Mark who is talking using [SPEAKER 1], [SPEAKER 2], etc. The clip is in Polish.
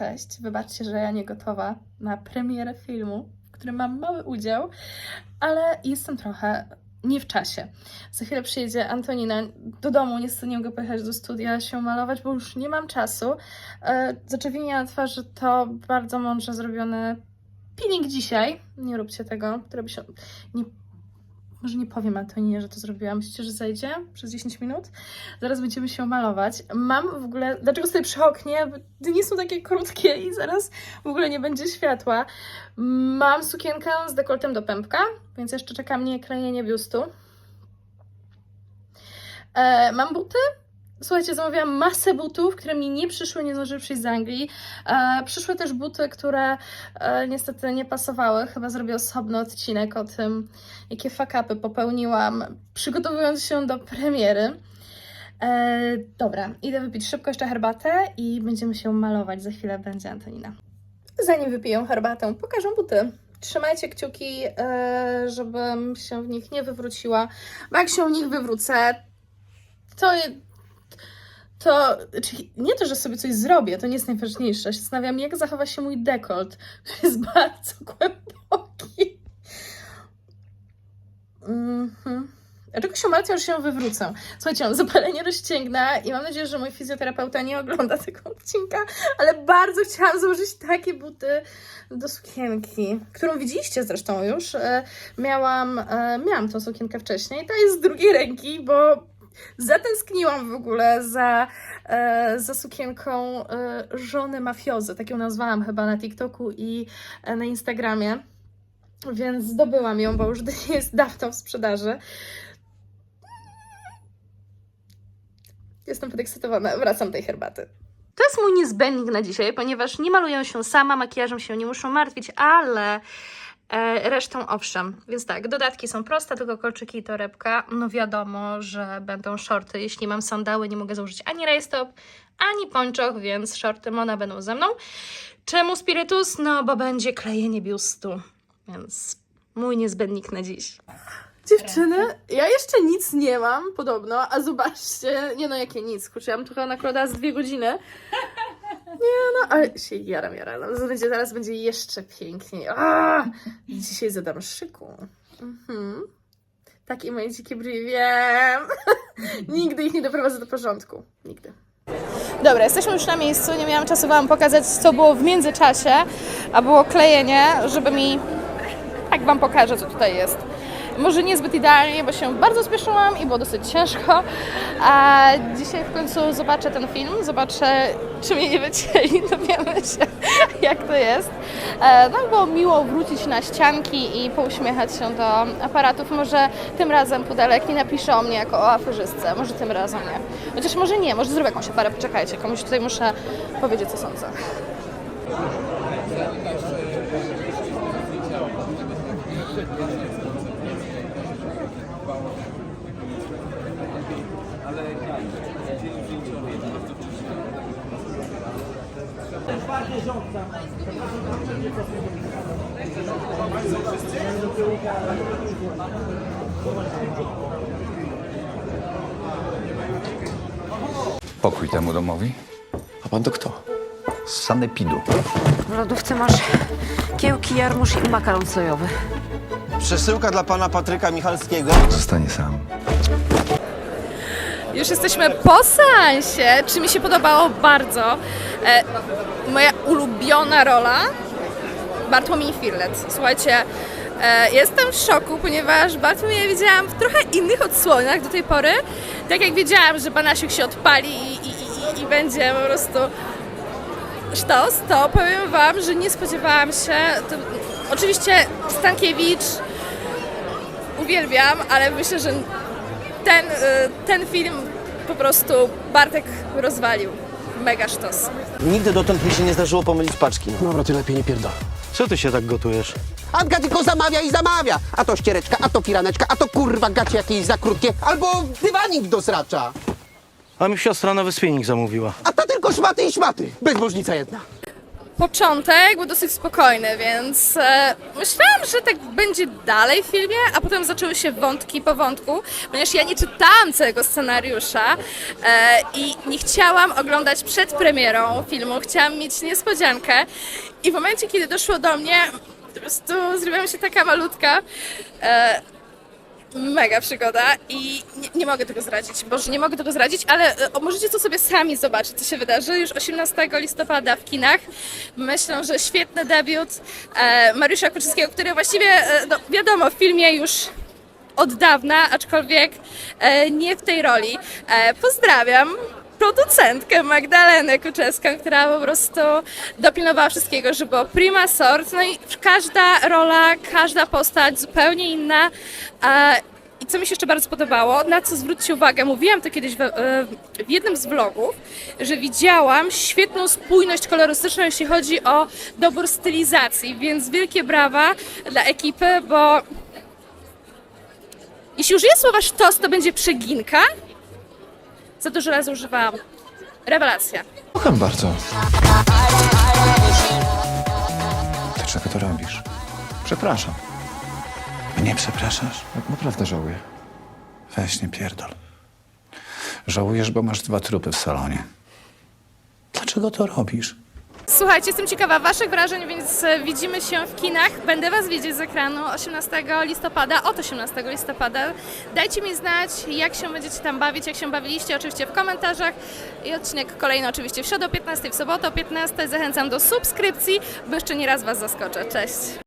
[SPEAKER 1] Cześć, wybaczcie, że ja nie gotowa na premierę filmu, w którym mam mały udział, ale jestem trochę nie w czasie. Za chwilę przyjedzie Antonina do domu, niestety nie mogę pojechać do studia się malować, bo już nie mam czasu. E, Zaczewienie na twarzy to bardzo mądrze zrobiony peeling dzisiaj. Nie róbcie tego, by się... Nie, może nie powiem Antoninie, że to zrobiłam. Myślicie, że zejdzie przez 10 minut? Zaraz będziemy się malować. Mam w ogóle... Dlaczego stoję przy oknie? Dni są takie krótkie i zaraz w ogóle nie będzie światła. Mam sukienkę z dekoltem do pępka, więc jeszcze czeka mnie klejenie biustu. E, mam buty. Słuchajcie, zamówiłam masę butów, które mi nie przyszły, nie zdążyły przyjść z Anglii. E, przyszły też buty, które e, niestety nie pasowały. Chyba zrobię osobny odcinek o tym, jakie fakapy popełniłam, przygotowując się do premiery. E, dobra, idę wypić szybko jeszcze herbatę i będziemy się malować. Za chwilę będzie Antonina. Zanim wypiję herbatę, pokażę buty. Trzymajcie kciuki, e, żebym się w nich nie wywróciła, bo jak się w nich wywrócę, to, to czyli nie to, że sobie coś zrobię, to nie jest najważniejsze. Ja się zastanawiam, jak zachowa się mój dekolt, który jest bardzo głęboki. Mhm. Dlaczego się martwię, że się wywrócę? Słuchajcie, mam zapalenie rozcięgna i mam nadzieję, że mój fizjoterapeuta nie ogląda tego odcinka, ale bardzo chciałam założyć takie buty do sukienki, którą widzieliście zresztą już. E, Miałam, e, miałam tą sukienkę wcześniej, ta jest z drugiej ręki, bo zatęskniłam w ogóle za, e, za sukienką e, żony mafiozy, tak ją nazwałam chyba na TikToku i e, na Instagramie. Więc zdobyłam ją, bo już jest dawno w sprzedaży. Jestem podekscytowana. Wracam do tej herbaty. To jest mój niezbędnik na dzisiaj, ponieważ nie maluję się sama, makijażem się nie muszę martwić, ale resztą owszem. Więc tak, dodatki są proste, tylko kolczyki i torebka. No wiadomo, że będą shorty. Jeśli mam sandały, nie mogę założyć ani rajstop, ani pończoch, więc shorty Mona będą ze mną. Czemu spirytus? No, bo będzie klejenie biustu. Więc mój niezbędnik na dziś. Dziewczyny, ja jeszcze nic nie mam, podobno, a zobaczcie, nie no jakie nic, kurczę, ja mam trochę nakładała z dwie godziny. Nie no, ale się jaram, jaram, no, będzie, zaraz będzie jeszcze piękniej. A, dzisiaj zadam szyku. Mhm. Takie moje dzikie bry, wiem. Nigdy ich nie doprowadzę do porządku. Nigdy. Dobra, jesteśmy już na miejscu. Nie miałam czasu Wam pokazać, co było w międzyczasie, a było klejenie, żeby mi. Tak Wam pokażę, co tutaj jest. Może niezbyt idealnie, bo się bardzo spieszyłam i było dosyć ciężko. A dzisiaj w końcu zobaczę ten film, zobaczę, czy mnie nie wycięli, dowiemy się, jak to jest. E, No, było miło wrócić na ścianki i pouśmiechać się do aparatów. Może tym razem Pudelek nie napisze o mnie jako o aferzystce, może tym razem nie. Chociaż może nie, może zrobię jakąś aferę, poczekajcie, komuś tutaj muszę powiedzieć, co sądzę.
[SPEAKER 2] Pokój temu domowi?
[SPEAKER 3] A pan to kto?
[SPEAKER 2] Z sanepidu.
[SPEAKER 4] W lodówce masz kiełki, jarmuż i makaron sojowy.
[SPEAKER 3] Przesyłka dla pana Patryka Michalskiego.
[SPEAKER 2] Zostanie sam.
[SPEAKER 1] Już jesteśmy po seansie, czy mi się podobało bardzo. E, moja ulubiona rola Bartłomiej Firlet. Słuchajcie, e, jestem w szoku, ponieważ Bartłomieja widziałam w trochę innych odsłonach do tej pory. Tak jak wiedziałam, że Banasiuk się odpali i, i, i, i będzie po prostu sztos, to powiem Wam, że nie spodziewałam się. To, oczywiście Stankiewicz uwielbiam, ale myślę, że ten, y, ten film po prostu Bartek rozwalił. Mega sztos.
[SPEAKER 3] Nigdy dotąd mi się nie zdarzyło pomylić paczki.
[SPEAKER 5] Dobra, ty lepiej nie pierdol.
[SPEAKER 6] Co ty się tak gotujesz?
[SPEAKER 5] Anka tylko zamawia i zamawia. A to ściereczka, a to firaneczka, a to kurwa gacie jakieś za krótkie, albo dywanik do sracza.
[SPEAKER 6] A mi siostra nowy spinning zamówiła.
[SPEAKER 5] A to tylko szmaty i szmaty. Bezbożnica jedna.
[SPEAKER 1] Początek był dosyć spokojny, więc e, myślałam, że tak będzie dalej w filmie, a potem zaczęły się wątki po wątku, ponieważ ja nie czytałam całego scenariusza e, i nie chciałam oglądać przed premierą filmu, chciałam mieć niespodziankę i w momencie, kiedy doszło do mnie, po prostu zrobiła mi się taka malutka. E, Mega przygoda i nie, nie mogę tego zdradzić, boże, nie mogę tego zdradzić, ale e, możecie to sobie sami zobaczyć, co się wydarzy już 18 listopada w kinach. Myślę, że świetny debiut e, Mariusza Kuczyckiego, który właściwie, e, no, wiadomo, w filmie już od dawna, aczkolwiek e, nie w tej roli. E, pozdrawiam producentkę Magdalenę Kuczeską, która po prostu dopilnowała wszystkiego, żeby było prima sort. No i każda rola, każda postać zupełnie inna. I co mi się jeszcze bardzo podobało, na co zwróćcie uwagę, mówiłam to kiedyś w, e, w jednym z vlogów, że widziałam świetną spójność kolorystyczną, jeśli chodzi o dobór stylizacji, więc wielkie brawa dla ekipy, bo jeśli użyję słowa sztos, to będzie przeginka. Za dużo razy używałam. Rewelacja.
[SPEAKER 7] Kocham bardzo. Dlaczego to robisz? Przepraszam. Mnie przepraszasz? Tak naprawdę żałuję. Weź nie pierdol. Żałujesz, bo masz dwa trupy w salonie. Dlaczego to robisz?
[SPEAKER 1] Słuchajcie, jestem ciekawa Waszych wrażeń, więc e, widzimy się w kinach. Będę Was widzieć z ekranu 18 listopada, od 18 listopada. Dajcie mi znać, jak się będziecie tam bawić, jak się bawiliście, oczywiście w komentarzach. I odcinek kolejny oczywiście w środę o 15, w sobotę o 15. Zachęcam do subskrypcji, bo jeszcze nie raz Was zaskoczę. Cześć!